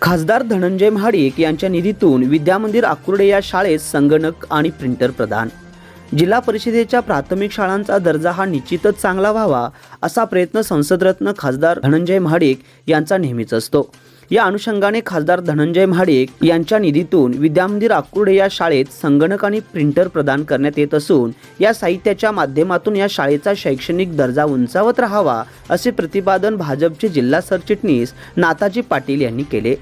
खासदार धनंजय महाडिक यांच्या निधीतून विद्यामंदिर आकुर्डे या शाळेत संगणक आणि प्रिंटर प्रदान. जिल्हा परिषदेच्या प्राथमिक शाळांचा दर्जा हा निश्चितच चांगला व्हावा असा प्रयत्न संसदरत्न खासदार धनंजय महाडिक यांचा नेहमीच असतो. या अनुषंगाने खासदार धनंजय महाडिक यांच्या निधीतून विद्यामंदिर आकुर्डे या शाळेत संगणक आणि प्रिंटर प्रदान करण्यात येत असून या साहित्याच्या माध्यमातून या शाळेचा शैक्षणिक दर्जा उंचावत राहावा असे प्रतिपादन भाजपचे जिल्हा सरचिटणीस नाताजी पाटील यांनी केले.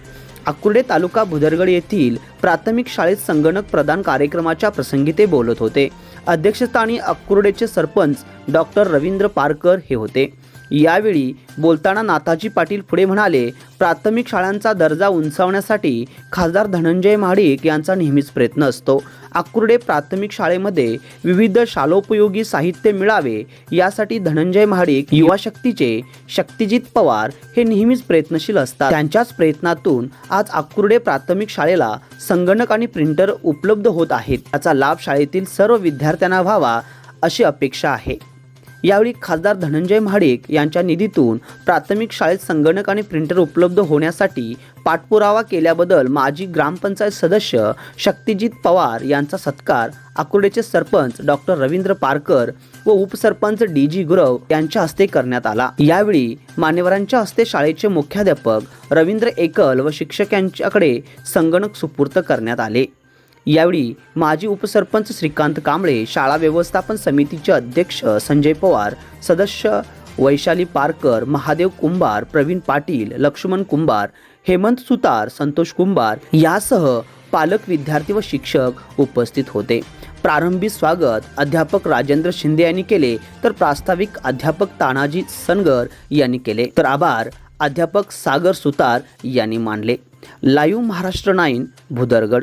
आकुर्डे तालुका भुदरगड येथील प्राथमिक शाळेत संगणक प्रदान कार्यक्रमाच्या प्रसंगी ते बोलत होते. अध्यक्षस्थानी आकुर्डेचे सरपंच डॉक्टर रवींद्र पारकर हे होते. यावेळी बोलताना नाथाजी पाटील पुढे म्हणाले प्राथमिक शाळांचा दर्जा उंचावण्यासाठी खासदार धनंजय महाडिक यांचा नेहमीच प्रयत्न असतो. आकुर्डे प्राथमिक शाळेमध्ये विविध शालोपयोगी साहित्य मिळावे यासाठी धनंजय महाडिक युवा शक्तीचे शक्तिजित पवार हे नेहमीच प्रयत्नशील असतात. त्यांच्याच प्रयत्नातून आज आकुर्डे प्राथमिक शाळेला संगणक आणि प्रिंटर उपलब्ध होत आहेत. याचा लाभ शाळेतील सर्व विद्यार्थ्यांना व्हावा अशी अपेक्षा आहे. यावेळी खासदार धनंजय महाडिक यांच्या निधीतून प्राथमिक शाळेत संगणक आणि प्रिंटर उपलब्ध होण्यासाठी पाठपुरावा केल्याबद्दल माजी ग्रामपंचायत सदस्य शक्तिजित पवार यांचा सत्कार आकुर्डेचे सरपंच डॉक्टर रवींद्र पारकर व उपसरपंच डी जी गुरव यांच्या हस्ते करण्यात आला. यावेळी मान्यवरांच्या हस्ते शाळेचे मुख्याध्यापक रवींद्र एकल व शिक्षकांच्याकडे संगणक सुपूर्त करण्यात आले. यावेळी माजी उपसरपंच श्रीकांत कांबळे शाळा व्यवस्थापन समितीचे अध्यक्ष संजय पवार सदस्य वैशाली पारकर महादेव कुंभार प्रवीण पाटील लक्ष्मण कुंभार हेमंत सुतार संतोष कुंभार यासह पालक विद्यार्थी व शिक्षक उपस्थित होते. प्रारंभी स्वागत अध्यापक राजेंद्र शिंदे यांनी केले तर प्रास्ताविक अध्यापक तानाजी सनगर यांनी केले. तर आभार अध्यापक सागर सुतार यांनी मानले. Live Maharashtra nine Bhudargad.